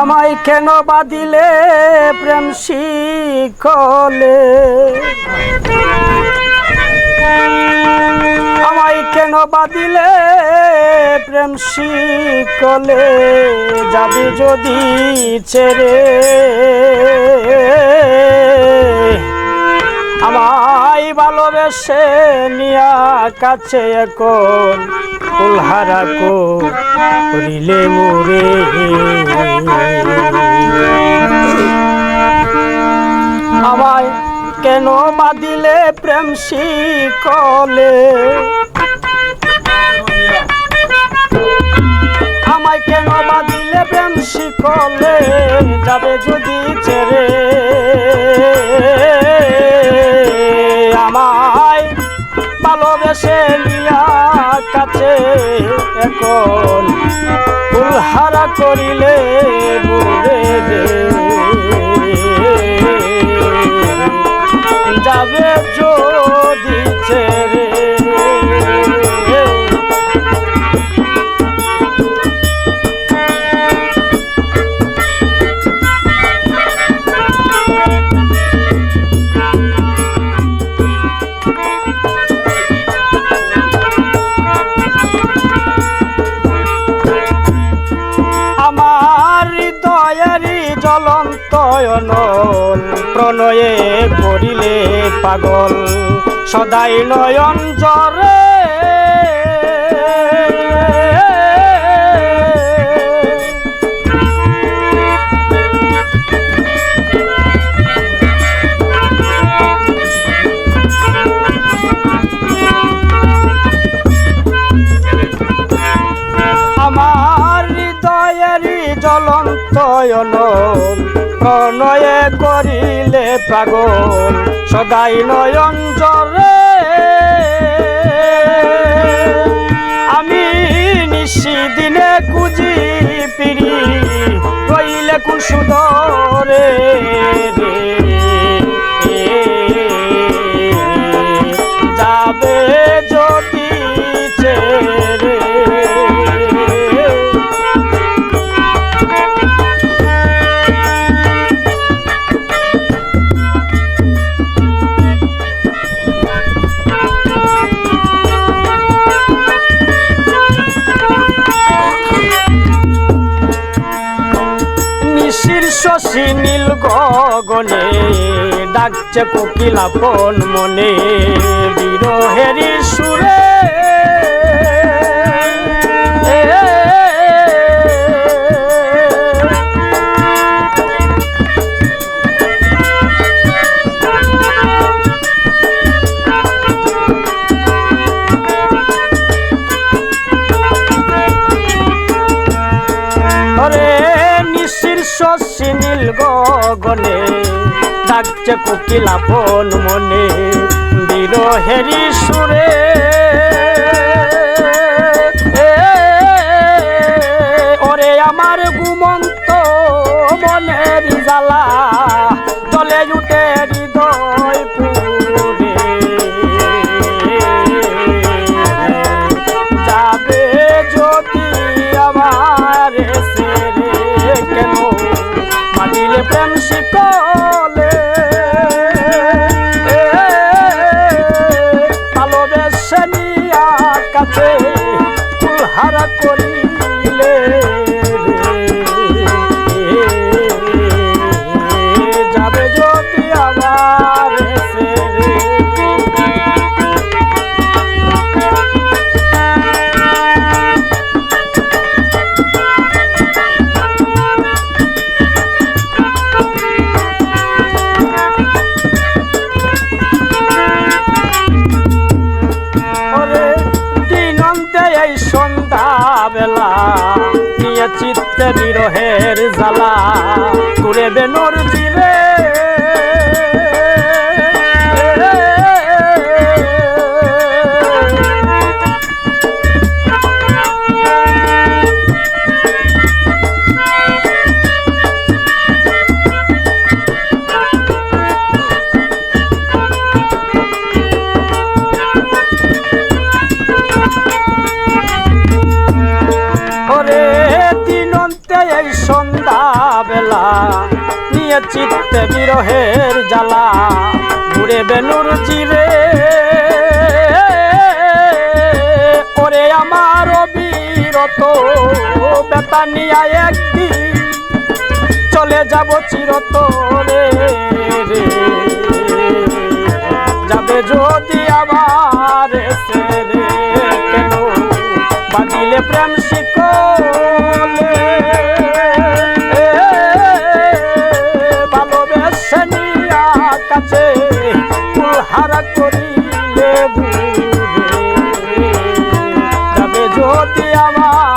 আমায় কেন বাদিলে প্রেম শিখলে? আমায় কেন বাদিলে প্রেম শিখলে? যাবি যদি ছেড়ে আমায় ভালোবেসে নিয়া কাছে এখন কুলহারা করিলে মুরে আমায় কেন বাদিলে প্রেম শিকলে? আমায় কেন বাদিলে প্রেম শিকলে? যাবে যদি ছেড়ে এখন ফুলহারা করিলে বুড়ে হৃদয়েরই জ্বলন্ত নল প্রণয়ে করিলে পাগল। সদাই নয়ন জরে প্রণয়ে করিলে পাগল সদাই নয়ন জরে আমি নিশি দিনে কুজি পিড়ি রইলে কোন শশী নীল গগনে ডাকছে কোকিলা পন মনে বিরহেরি সুরে শশী নীল গগনে ডাকছে কোকিলাপন মনে বিরহেরি সুরে। শিকলে ভালোবেসে নিয়া কাছে করে বেনর চিত্তে বিরহের জ্বালা ঘুরে বেলুর চিরে। ওরে আমার অবিরত বেতানিয়া একদিন চলে যাব চিরতরে। আমার